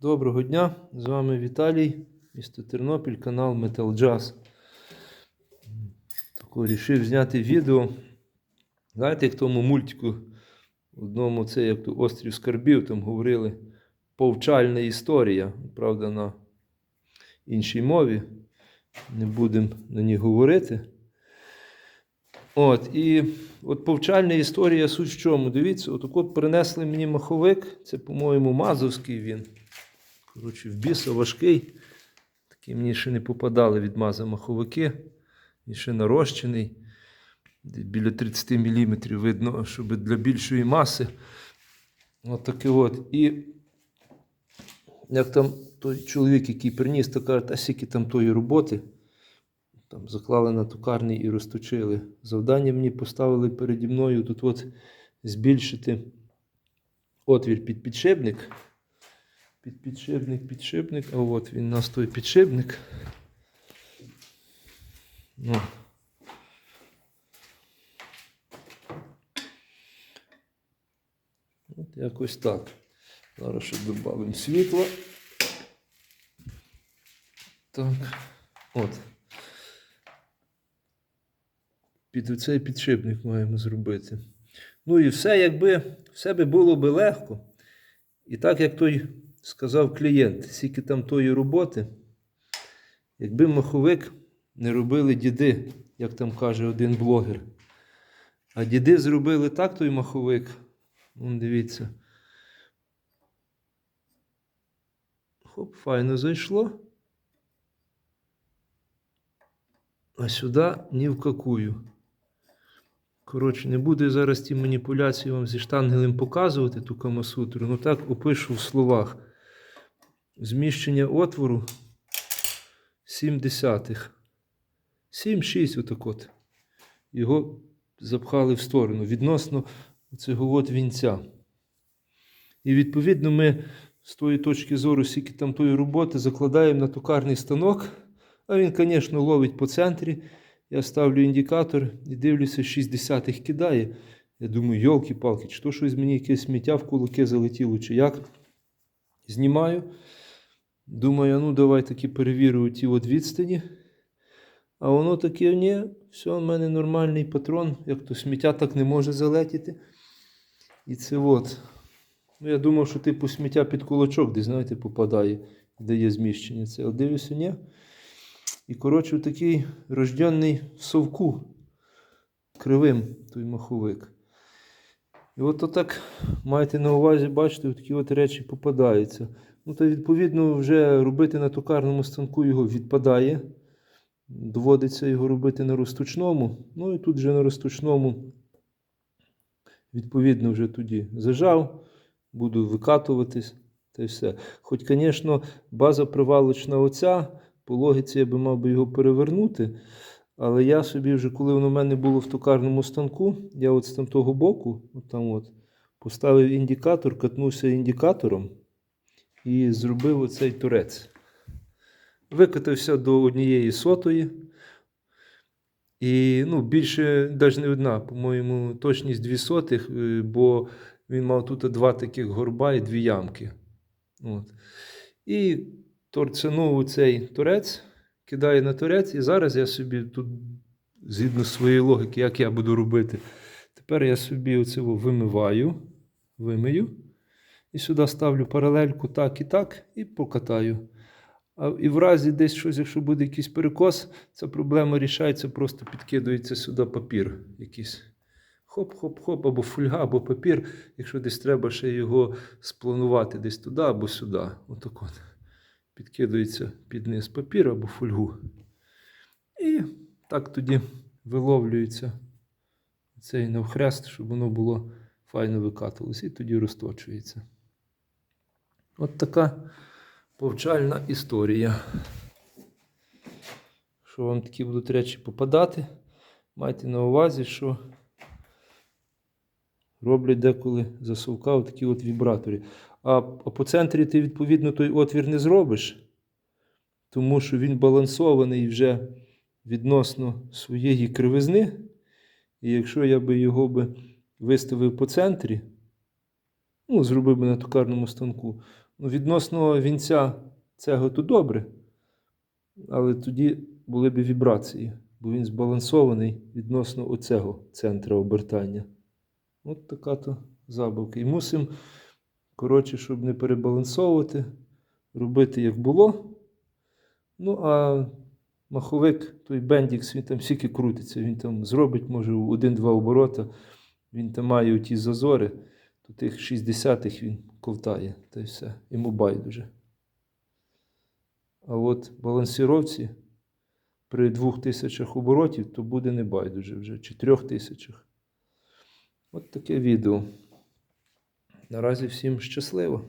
Доброго дня! З вами Віталій, місто Тернопіль, канал Metal Jazz. Тако рішив зняти відео. Знаєте, як тому мультику одному це як то Острів Скарбів, там говорили повчальна історія, правда, на іншій мові. Не будемо на ній говорити. От, і от повчальна історія суть в чому. Дивіться, от от принесли мені маховик, це, по-моєму, Мазовський він. Коротше, в біса важкий. Такі мені ще не попадали від маза маховики. Він ще нарощений. Біля 30 мм видно, щоб для більшої маси. От таке от. І як там той чоловік, який приніс, то каже, та скільки там тої роботи. Там заклали на токарний і розточили. Завдання мені поставили переді мною тут от збільшити отвір під підшипник. Під підшипник, підшипник, а от він у нас той підшипник. Ну. От якось так. Зараз ще додамо світла. Так. От. Під оцей підшипник маємо зробити. Ну і все, якби все би було би легко. І так, як той сказав клієнт, скільки там тої роботи, якби маховик не робили діди, як там каже один блогер. А діди зробили так той маховик. Вон дивіться. Хоп, файно зайшло. А сюди ні в какую. Коротше, не буду зараз ті маніпуляції вам зі штангелем показувати, ту камасутру. Ну так опишу в словах. Зміщення отвору 7 десятих. 7-6 отак от. Його запхали в сторону відносно цього от вінця. І відповідно ми з тої точки зору, скільки там тої роботи, закладаємо на токарний станок. А він, звісно, ловить по центрі. Я ставлю індикатор і дивлюся, 60 х кидає. Я думаю, йолки-палки, чи то щось мені якесь сміття в кулаки залетіло, чи як. Знімаю. Думаю, ну давай таки перевірю ті от відстані. А воно таке, ні, все, в мене нормальний патрон, як то сміття так не може залетіти. І це от. Ну, я думав, що типу сміття під кулачок, де, знаєте, попадає, де є зміщення. Це, дивлюся, ні. І, коротше, такий рожденний в совку кривим той маховик. І от отак маєте на увазі, бачите, такі от речі попадаються. Ну, то, відповідно, вже робити на токарному станку його відпадає. Доводиться його робити на розточному. Ну і тут вже на розточному, відповідно, вже тоді зажав, буду викатуватись та й все. Хоч, звісно, база привалочна оця. По логіці я би мав би його перевернути. Але я собі вже, коли воно в мене було в токарному станку, я от з там того боку, от там от, поставив індикатор, катнувся індикатором і зробив оцей турець. Викатався до однієї сотої. І ну, більше навіть не одна, по-моєму, точність дві сотих, е, бо він мав тут два таких горба і дві ямки. От. І торцянув цей турець, кидаю на турець, і зараз я собі тут, згідно своєї логіки, як я буду робити, тепер я собі оце вимиваю, вимию, і сюди ставлю паралельку так і так, і покатаю. А і в разі десь щось, якщо буде якийсь перекос, ця проблема рішається, просто підкидується сюди папір якийсь. Хоп-хоп-хоп, або фольга, або папір, якщо десь треба ще його спланувати десь туди або сюди. Отак от підкидується під низ папір або фольгу. І так тоді виловлюється цей навхрест, щоб воно було файно викатувалося, і тоді розточується. От така повчальна історія. Що вам такі будуть речі попадати, майте на увазі, що роблять деколи засувка такі от вібратори. А, по центрі ти, відповідно, той отвір не зробиш, тому що він балансований вже відносно своєї кривизни. І якщо я би його би виставив по центрі, Ну, зробив би на токарному станку. Ну, відносно вінця цього то добре, але тоді були б вібрації, бо він збалансований відносно оцього центра обертання. От така то забавка. І мусимо, коротше, щоб не перебалансовувати, робити як було. Ну, а маховик, той Бендікс, він там стільки крутиться, він там зробить, може, один-два оборота, він там має ті зазори, то тих 60-х він ковтає, та й все. Йому байдуже. А от балансіровці при двох тисячах оборотів, то буде не байдуже вже, чи трьох тисячах. От таке відео. Наразі всім щасливо.